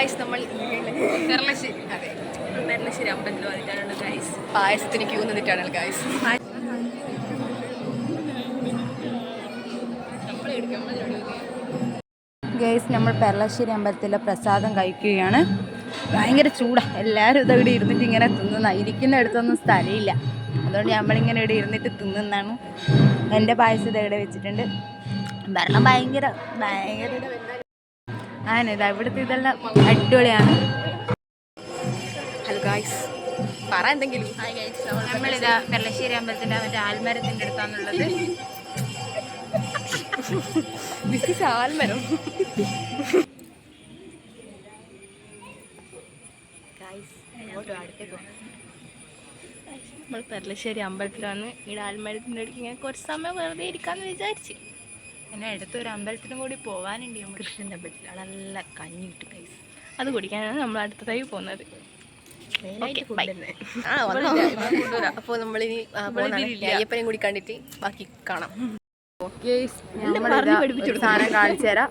Guys നമ്മൾ പെർളശ്ശേരി അതെ പെർളശ്ശേരി പായസത്തിന് ക്യൂ നിന്നിട്ടാണ് ഗായ്സ് ഗൈസ് നമ്മൾ പെരളശ്ശേരി അമ്പലത്തിലെ പ്രസാദം കഴിക്കുകയാണ്. ഭയങ്കര ചൂടാണ് എല്ലാവരും ഇത് ഇവിടെ ഇരുന്നിട്ട് ഇങ്ങനെ തിന്നുന്ന ഇരിക്കുന്ന അടുത്തൊന്നും സ്ഥലമില്ല. അതുകൊണ്ട് നമ്മളിങ്ങനെ ഇവിടെ ഇരുന്നിട്ട് തിന്നുന്നതാണ്. എന്റെ പായസം ഇത് ഇവിടെ വെച്ചിട്ടുണ്ട്. ഭരണം ഭയങ്കര ഭയങ്കര അങ്ങനെ ഇതാ ഇവിടുത്തെ ഇതെല്ലാം അടിപൊളിയാണ്. ഹലോ ഗായ്സ് പറ എന്തെങ്കിലും. നമ്മളിതാ പെർളശ്ശേരി അമ്പലത്തിന്റെ മറ്റേ ആൽമരത്തിന്റെ അടുത്താന്നുള്ളത് ദിസ് ഇസ് ആൽമരം. നമ്മൾ പെർളശ്ശേരി അമ്പലത്തിലാണ്. ഇവിടെ ആൽമരത്തിന്റെ അടുത്ത് ഇങ്ങനെ കുറച്ച് സമയം വെറുതെ ഇരിക്കാന്ന് വിചാരിച്ച്. പിന്നെ അടുത്തൊരു അമ്പലത്തിനും കൂടി പോകാനുണ്ട് നമുക്ക് കൃഷ്ണന്റെ അമ്പലത്തിൽ നല്ല കഞ്ഞി കിട്ടും കൈസ് അത് കുടിക്കാനാണ് നമ്മൾ അടുത്തതായി പോകുന്നത്. അപ്പോൾ നമ്മളിനി അയ്യപ്പനെയും കൂടി കണ്ടിട്ട് ബാക്കി കാണാം. സാധനം കാണിച്ചു തരാം.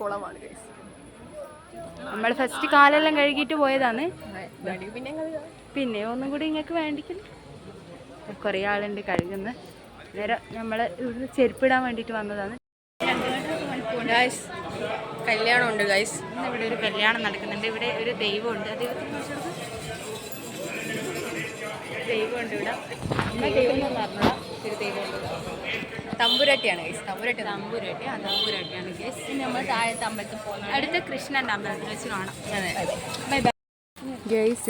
കുളമാണ് ഗൈസ് നമ്മൾ ഫസ്റ്റ് കാലെല്ലാം കഴുകിയിട്ട് പോയതാണ്. പിന്നെ പിന്നെ ഒന്നും കൂടി ഇങ്ങക്ക് വേണ്ടിക്കുന്നു കുറേ ആളുണ്ട് കഴുകുന്ന. നേരെ നമ്മൾ ഇവിടുന്ന് ചെരുപ്പിടാൻ വേണ്ടിട്ട് വന്നതാണ്. ഗൈസ് കല്യാണം ഉണ്ട് ഗൈസ് ഇന്ന് ഇവിടെ ഒരു കല്യാണം നടക്കുന്നുണ്ട്. ഇവിടെ ഒരു ദൈവമുണ്ട്. ദൈവമുണ്ട് ഇവിടെ. ദൈവം എന്ന് പറഞ്ഞാൽ ഒരു ദൈവമുണ്ട് തമ്പുരട്ടിയാണ് ഗൈസ് തമ്പുരട്ടി തമ്പുരട്ടി ആ തമ്പുരട്ടിയാണ് ഗൈസ് ഇനി നമ്മൾ താഴത്തെ അമ്പലത്തിൽ പോകുന്നത് അടുത്ത കൃഷ്ണന്റെ അമ്പലത്തിൽ വെച്ച് കാണാം. അതെ. ബൈ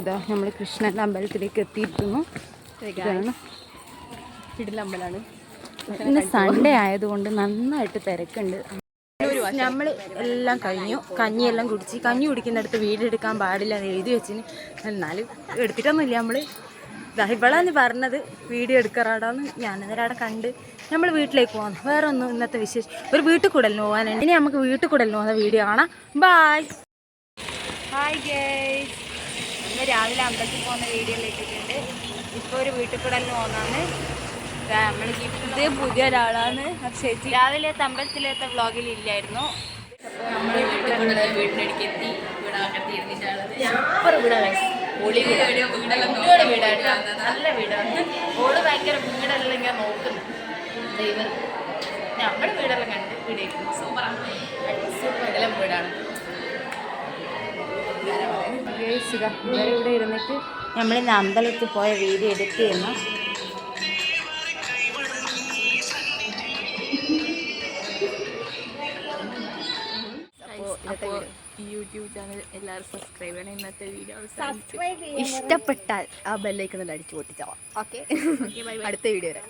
ഇതാ നമ്മൾ കൃഷ്ണന്റെ അമ്പലത്തിലേക്ക് എത്തിയിരിക്കുന്നു. ഇതാണ് ഇടലമ്പലാണ് ഇന്ന് സൺഡേ ആയതുകൊണ്ട് നന്നായിട്ട് തിരക്കുണ്ട്. നമ്മൾ എല്ലാം കഴിഞ്ഞു. കഞ്ഞിയെല്ലാം കുടിച്ച് കഞ്ഞി കുടിക്കുന്നിടത്ത് വീടെടുക്കാൻ പാടില്ല എന്ന് എഴുതി വെച്ചിന്. എന്നാലും എടുത്തിട്ടൊന്നുമില്ല നമ്മൾ ഇവളാന്ന് പറഞ്ഞത് വീഡിയോ എടുക്കാറാടാന്ന് ഞാനന്നേരം അവിടെ കണ്ട് നമ്മൾ വീട്ടിലേക്ക് പോകാം വേറെ ഒന്നും ഇന്നത്തെ വിശേഷം. ഒരു വീട്ടിൽ കൂടലിന് പോകാനുണ്ട് ഇനി നമുക്ക് വീട്ടിൽ കൂടലിന് പോകുന്ന വീഡിയോ കാണാം. ബായ് ഹായ് ഗേസ് ഇന്ന് രാവിലെ അമ്പലത്തിൽ പോകുന്ന വീഡിയോ ഇട്ടിട്ടുണ്ട് ഇപ്പോൾ ഒരു വീട്ടിൽ കൂടലിന് പോകുന്നതാണ് ഇത് പുതിയ ഒരാളാണ് ചേച്ചി രാവിലെ അമ്പലത്തിലത്തെ വ്ളോഗിൽ ഇല്ലായിരുന്നു. വീടിനടുക്ക് എത്തി നല്ല വീടാണ് ഓൾ ഭയങ്കര വീടെല്ലാം ഇങ്ങനെ നോക്കുന്നു. ദൈവം. നമ്മുടെ വീടെല്ലാം കണ്ട് വീടേക്കുന്നു. സൂപ്പറാണ് വീടാണ്. ഇവിടെ ഇരുന്നിട്ട് നമ്മളിന്ന് അമ്പലത്തിൽ പോയ വീഡിയോ എഡിറ്റ് ചെയ്യുന്നു അപ്പോൾ യൂട്യൂബ് ചാനൽ എല്ലാവരും സബ്സ്ക്രൈബ് ചെയ്യണം. ഇന്നത്തെ വീഡിയോ ഇഷ്ടപ്പെട്ടാൽ ആ ബെല്ലൈക്കണിൽ അടിച്ചു പൊട്ടിച്ചോ. ഓക്കെ അടുത്ത വീഡിയോ വരാം.